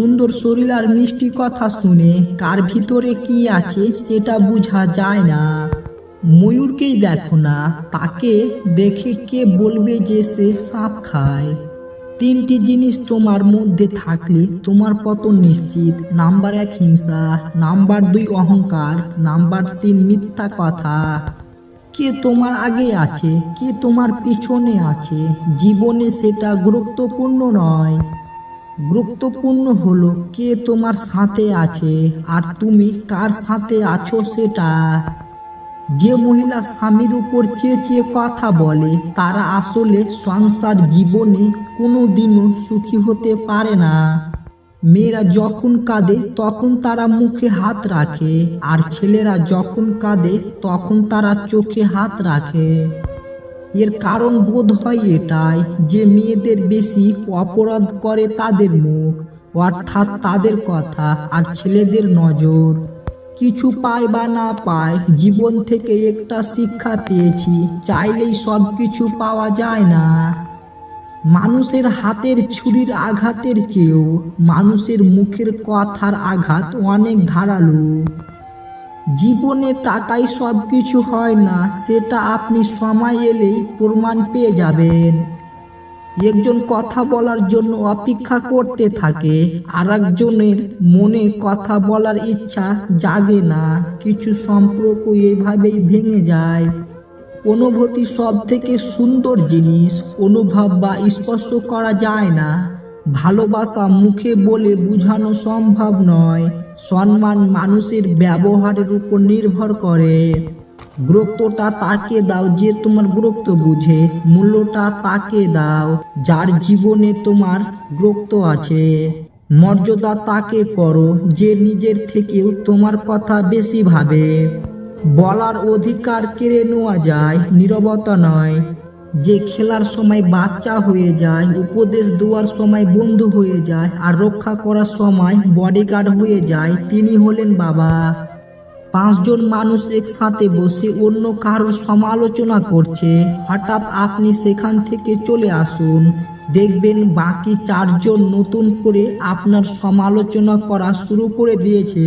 সুন্দর শরীর আর মিষ্টি কথা শুনে কার ভিতরে কি আছে সেটা বোঝা যায় না। ময়ূরকেই দেখো না, তাকে দেখে কে বলবে যে সে সাপ খায়। তিনটি জিনিস তোমার মধ্যে থাকলে তোমার পতন নিশ্চিত। নাম্বার এক হিংসা, নাম্বার দুই অহংকার, নাম্বার তিন মিথ্যা কথা। কে তোমার আগে আছে, কে তোমার পিছনে আছে, জীবনে সেটা গুরুত্বপূর্ণ নয়। গুরুত্বপূর্ণ হলো কে তোমার সাথে আছে আর তুমি কার সাথে আছো সেটা। যে মহিলা স্বামীর উপর চেঁচিয়ে কথা বলে, তারা আসলে সংসার জীবনে কোনো দিনও সুখী হতে পারে না। মেয়েরা যখন কাঁদে, তখন তারা মুখে হাত রাখে, আর ছেলেরা যখন কাঁদে, তখন তারা চোখে হাত রাখে। এর কারণ বোধ হয় এটাই যে মেয়েদের বেশি অপরাধ করে তাদের মুখ, অর্থাৎ তাদের কথা আর ছেলেদের নজর। কিছু পায় বা না পায়, জীবন থেকে একটা শিক্ষা পেয়েছি, চাইলেই সব কিছু পাওয়া যায় না। মানুষের হাতের ছুরির আঘাতের চেয়েও মানুষের মুখের কথার আঘাত অনেক ধারালো। জীবনে টাকাই সব কিছু হয় না, সেটা আপনি সময় এলেই প্রমাণ পেয়ে যাবেন। একজন কথা বলার জন্য অপেক্ষা করতে থাকে আর একজনের মনে কথা বলার ইচ্ছা জাগে না, কিছু সম্পর্ক এভাবেই ভেঙে যায়। অনুভূতি সব থেকে সুন্দর জিনিস, অনুভব বা স্পর্শ করা যায় না। ভালোবাসা মুখে বলে বোঝানো সম্ভব নয়। সম্মান মানুষের ব্যবহারের উপর নির্ভর করে। গুরুত্বটা তাকে দাও যে তোমার গুরুত্ব বুঝে। মূল্যটা তাকে দাও যার জীবনে তোমার গুরুত্ব আছে। মর্যাদা তাকে করো যে নিজের থেকেও তোমার কথা বেশি ভাবে। বলার অধিকার কেড়ে নেওয়া যায়, নীরবতা নয়। যে খেলার সময় বাচ্চা হয়ে যায়, উপদেশ দেওয়ার সময় বন্ধু হয়ে যায় আর রক্ষা করার সময় বডিগার্ড হয়ে যায়, তিনি হলেন বাবা। পাঁচজন মানুষ একসাথে বসে অন্য কারোর সমালোচনা করছে। হঠাৎ আপনি সেখান থেকে চলে আসুন। দেখবেন বাকি চারজন নতুন করে আপনার সমালোচনা করা শুরু করে দিয়েছে।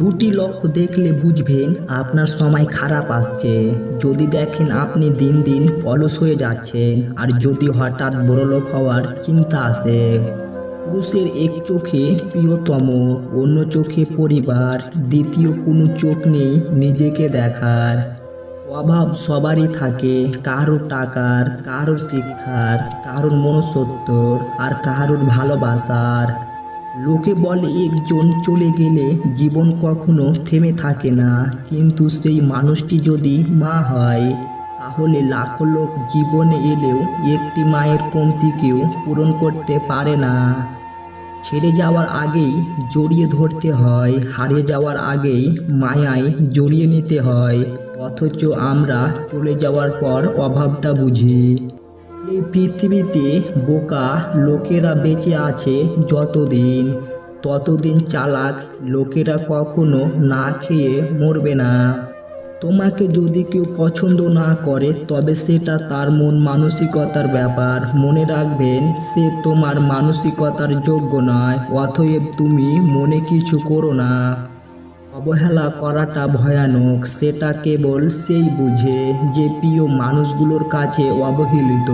দুটি লক্ষ্য দেখলে বুঝবেন আপনার সময় খারাপ আসছে। যদি দেখেন আপনি দিন দিন অলস হয়ে যাচ্ছেন, আর যদি হঠাৎ বড়লোক হওয়ার চিন্তা আসে। পুরুষের এক চোখে প্রিয়তম, অন্য চোখে পরিবার, দ্বিতীয় কোনো চোখ নেই নিজেকে দেখার। অভাব সবারই থাকে কারোর টাকার, কারোর শিক্ষার, কারোর মনসত্বর আর কারোর ভালোবাসার। লোকে বলে একজন চলে গেলে জীবন কখনো থেমে থাকে না। কিন্তু সেই মানুষটি যদি মা হয়, তাহলে লাখো লোক জীবনে এলেও একটি মায়ের কমতিকেও পূরণ করতে পারে না। ছেড়ে যাওয়ার আগেই জড়িয়ে ধরতে হয়, হারিয়ে যাওয়ার আগেই মায়ায় জড়িয়ে নিতে হয়। অথচ আমরা চলে যাওয়ার পর অভাবটা বুঝি। এই পৃথিবীতে বোকা লোকেরা বেঁচে আছে যতদিন, ততদিন চালাক লোকেরা কখনো না খেয়ে মরবে না। তোমাকে যদি কেউ পছন্দ না করে, তবে সেটা তার মন মানসিকতার ব্যাপার। মনে রাখবেন, সে তোমার মানসিকতার যোগ্য নয়, অতএব তুমি মনে কিছু করো না। অবহেলা করাটা ভয়ানক, সেটা কেবল সেই বুঝে যে প্রিয় মানুষগুলোর কাছে অবহেলিত।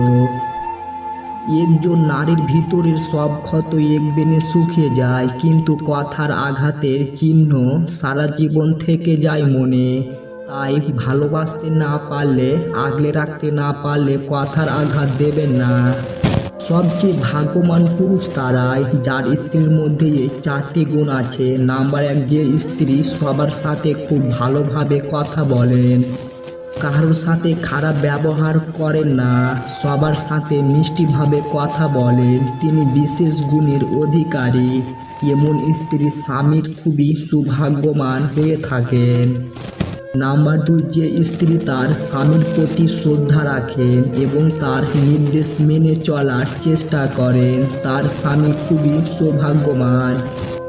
একজন নারীর ভিতরের সব ক্ষত একদিনে শুকিয়ে যায়, কিন্তু কথার আঘাতের চিহ্ন সারা জীবন থেকে যায় মনে। তাই ভালোবাসতে না পারলে, আগলে রাখতে না পারলে কথার আঘাত দেবেন না। সবচেয়ে ভাগ্যবান পুরুষ তারাই, যার স্ত্রীর মধ্যে চারটি গুণ আছে। নাম্বার এক, যে স্ত্রী সবার সাথে খুব ভালোভাবে কথা বলেন। কারোর সাথে খারাপ ব্যবহার করেন না, সবার সাথে মিষ্টিভাবে কথা বলেন। তিনি বিশেষ গুণের অধিকারী। এমন স্ত্রী স্বামীর খুবই সৌভাগ্যবান হয়ে থাকেন। নাম্বার দুই, যে স্ত্রী তার স্বামীর প্রতি শ্রদ্ধা রাখেন এবং তার নির্দেশ মেনে চলার চেষ্টা করেন, তার স্বামী খুবই সৌভাগ্যবান।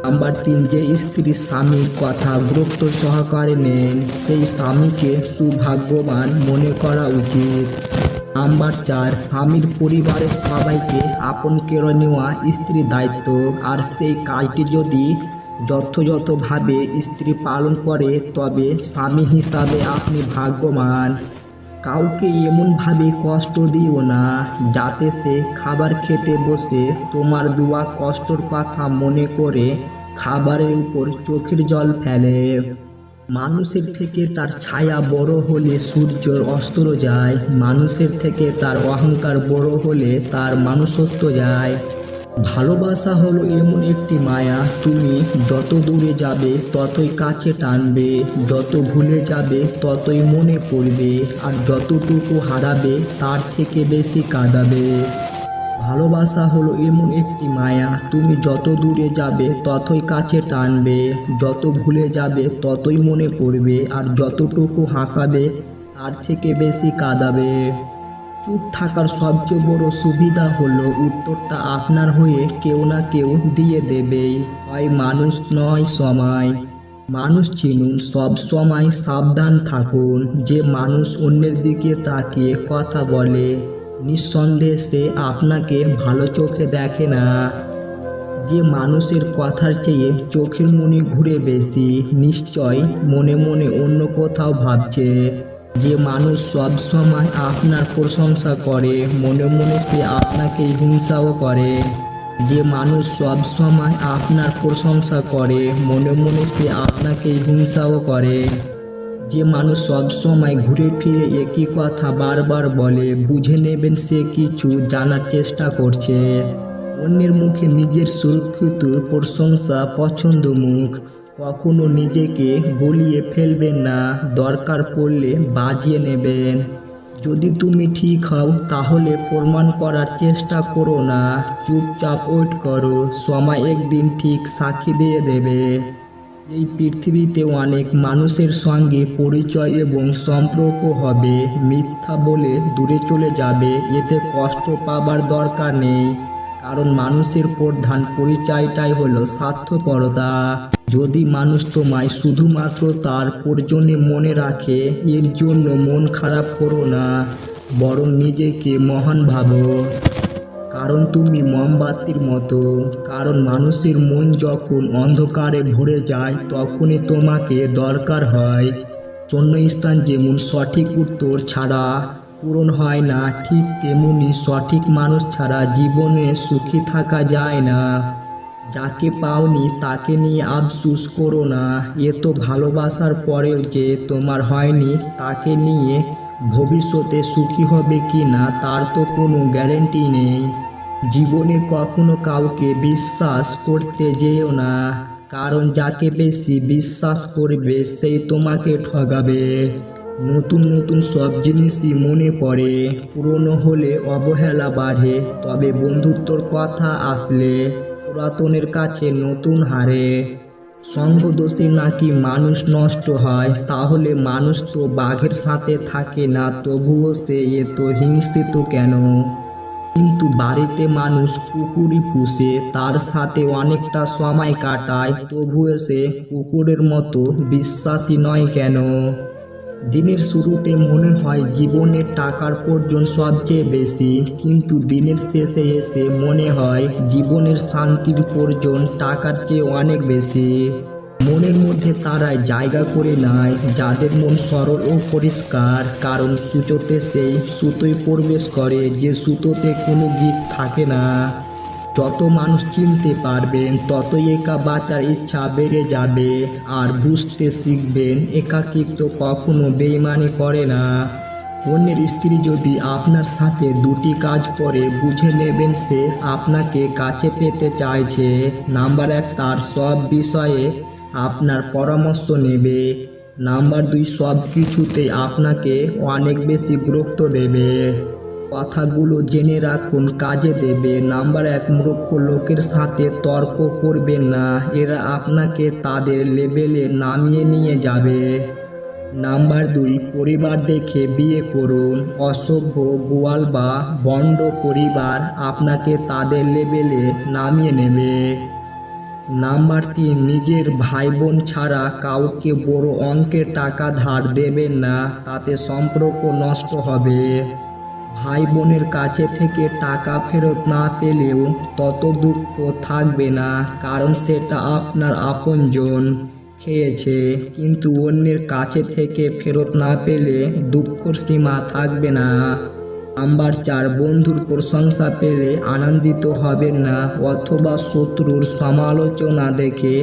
নাম্বার তিন, যে স্ত্রী স্বামীর কথা গুরুত্ব সহকারে নেন, সেই স্বামীকে সৌভাগ্যবান মনে করা উচিত। নাম্বার চার, স্বামীর পরিবারের সবাইকে আপন কেড়ে নেওয়া স্ত্রীর দায়িত্ব, আর সেই কাজটি যদি যথাযথভাবে স্ত্রী পালন করে, তবে স্বামী হিসাবে আপনি ভাগ্যবান। কাউকে এমনভাবে কষ্ট দিও না, যাতে সে খাবার খেতে বসে। তোমার দেওয়া কষ্টর কথা মনে করে খাবারের উপর চোখের জল ফেলে। মানুষের থেকে তার ছায়া বড় হলে সূর্যর অস্ত্র যায়। মানুষের থেকে তার অহংকার বড় হলে তার মানুষত্ব যায়। ভালোবাসা হলো এমন একটি মায়া। তুমি যত দূরে যাবে, ততই কাছে টানবে। যত ভুলে যাবে, ততই মনে পড়বে। আর যতটুকু হারাবে, তার থেকে বেশি কাঁদাবে। ভালোবাসা হলো এমন একটি মায়া। তুমি যত দূরে যাবে, ততই কাছে টানবে। যত ভুলে যাবে, ততই মনে পড়বে। আর যতটুকু হাসাবে, তার থেকে বেশি কাঁদাবে। চুপ থাকার সবচেয়ে বড় সুবিধা হলো উত্তরটা আপনার হয়ে কেউ না কেউ দিয়ে দেবেই। হয় মানুষ নয় সময়। মানুষ চিনুন, সব সময় সাবধান থাকুন, যে মানুষ অন্যের দিকে তাকিয়ে কথা বলে। নিঃসন্দেহে সে আপনাকে ভালো চোখে দেখে না। যে মানুষের কথার চেয়ে চোখের মনি ঘুরে বেশি, নিশ্চয় মনে মনে অন্য কোথাও ভাবছে। যে মানুষ সব সময় আপনার প্রশংসা করে, মনে মনে সে আপনাকে হিংসাও করে। যে মানুষ সব সময় আপনার প্রশংসা করে, মনে মনে সে আপনাকে হিংসাও করে। যে মানুষ সব সময় ঘুরে ফিরে একই কথা বারবার বলে, বুঝে নেবেন সে কিছু জানার চেষ্টা করছে। অন্যের মুখে নিজের সুরক্ষিত প্রশংসা পছন্দ মুখ। কখনো নিজেকে গলিয়ে ফেলবেন না, দরকার পড়লে বাজিয়ে নেবেন। যদি তুমি ঠিক হও, তাহলে প্রমাণ করার চেষ্টা করো না। চুপচাপ ওয়েট করো, সময় একদিন ঠিক সাক্ষী দিয়ে দেবে। এই পৃথিবীতে অনেক মানুষের সঙ্গে পরিচয় এবং সম্পর্ক হবে। মিথ্যা বলে দূরে চলে যাবে, এতে কষ্ট পাবার দরকার নেই। কারণ মানুষের প্রধান পরিচয়টাই হলো স্বার্থপরতা। যদি মানুষ তোমায় শুধুমাত্র তার প্রয়োজনে মনে রাখে, এর জন্য মন খারাপ করো না, বরং নিজেকে মহান ভাবো। কারণ তুমি মোমবাতির মতো, কারণ মানুষের মন যখন অন্ধকারে ভরে যায়, তখনই তোমাকে দরকার হয়। শূন্যস্থান যেমন সঠিক উত্তর ছাড়া পূরণ হয় না। ঠিক তেমনি সঠিক মানুষ ছাড়া জীবনে সুখী থাকা যায় না। যাকে পাওনি তাকে নিয়ে আফসুস করো না। এ তো ভালোবাসার পরেও যে তোমার হয়নি তাকে নিয়ে ভবিষ্যতে সুখী হবে কি না তার তো কোনো গ্যারেন্টি নেই। জীবনে কখনো কাউকে বিশ্বাস করতে যেও না। কারণ যাকে বেশি বিশ্বাস করবে সেই তোমাকে ঠগাবে। নতুন নতুন সব জিনিসই মনে পড়ে। পুরনো হলে অবহেলা বাড়ে, তবে বন্ধুত্বর কথা আসলে পুরাতনের কাছে নতুন হারে। সঙ্গদোষে নাকি মানুষ নষ্ট হয়, তাহলে মানুষ তো বাঘের সাথে থাকে না, তবুও সে এত হিংসিত কেন? কিন্তু বাড়িতে মানুষ কুকুরই পুষে, তার সাথে অনেকটা সময় কাটায়, তবুও সে কুকুরের মতো বিশ্বাসী নয় কেন? দিনের শুরুতে মনে হয় জীবনের টাকার পর্যন্ত সবচেয়ে বেশি, কিন্তু দিনের শেষে এসে মনে হয় জীবনের শান্তির পর্যন্ত টাকার চেয়ে অনেক বেশি। মনের মধ্যে তারাই জায়গা করে নেয় যাদের মন সরল ও পরিষ্কার, কারণ সুতোতে সেই সুতোই প্রবেশ করে যে সুতোতে কোনো গিট থাকে না। যত মানুষ চিনতে পারবেন, ততই একা বাঁচার ইচ্ছা বেড়ে যাবে। আর বুঝতে শিখবেন, একাকিত্ব কখনো বেইমানি করে না। অন্যের স্ত্রী যদি আপনার সাথে দুটি কাজ করে, বুঝে নেবেন সে আপনাকে কাছে পেতে চাইছে। নাম্বার এক, তার সব বিষয়ে আপনার পরামর্শ নেবে। নাম্বার দুই সব কিছুতে আপনাকে অনেক বেশি গুরুত্ব দেবে। কথাগুলো জেনে রাখুন, কাজে দেবে। নাম্বার এক, মূর্খ লোকের সাথে তর্ক করবেন না। এরা আপনাকে তাদের লেভেলে নামিয়ে নিয়ে যাবে। নাম্বার দুই, পরিবার দেখে বিয়ে করুন। অসভ্য, গোয়াল বা বন্ড পরিবার আপনাকে তাদের লেভেলে নামিয়ে নেবে। নাম্বার তিন, নিজের ভাই বোন ছাড়া কাউকে বড় অঙ্কের টাকা ধার দেবেন না। তাতে সম্পর্ক নষ্ট হবে। ভাই বোনের কাছে থেকে টাকা ফেরত না পেলেও তত দুঃখ থাকবে না, কারণ সেটা আপনার আপনজন খেয়েছে। কিন্তু অন্যের কাছে থেকে ফেরত না পেলে দুঃখর সীমা থাকবে না। নাম্বার চার, বন্ধুর প্রশংসা পেলে আনন্দিত হবেন না, অথবা শত্রুর সমালোচনা দেখে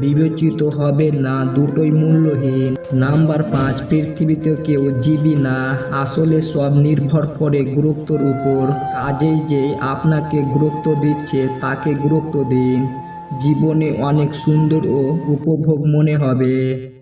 বিবেচিত হবে না, দুটোই মূল্যহীন। নাম্বার পাঁচ, পৃথিবীতে কেউ জীবী না। আসলে সব নির্ভর করে গুরুত্বর উপর। কাজেই যে আপনাকে গুরুত্ব দিচ্ছে, তাকে গুরুত্ব দিন। জীবনে অনেক সুন্দর ও উপভোগ মনে হবে।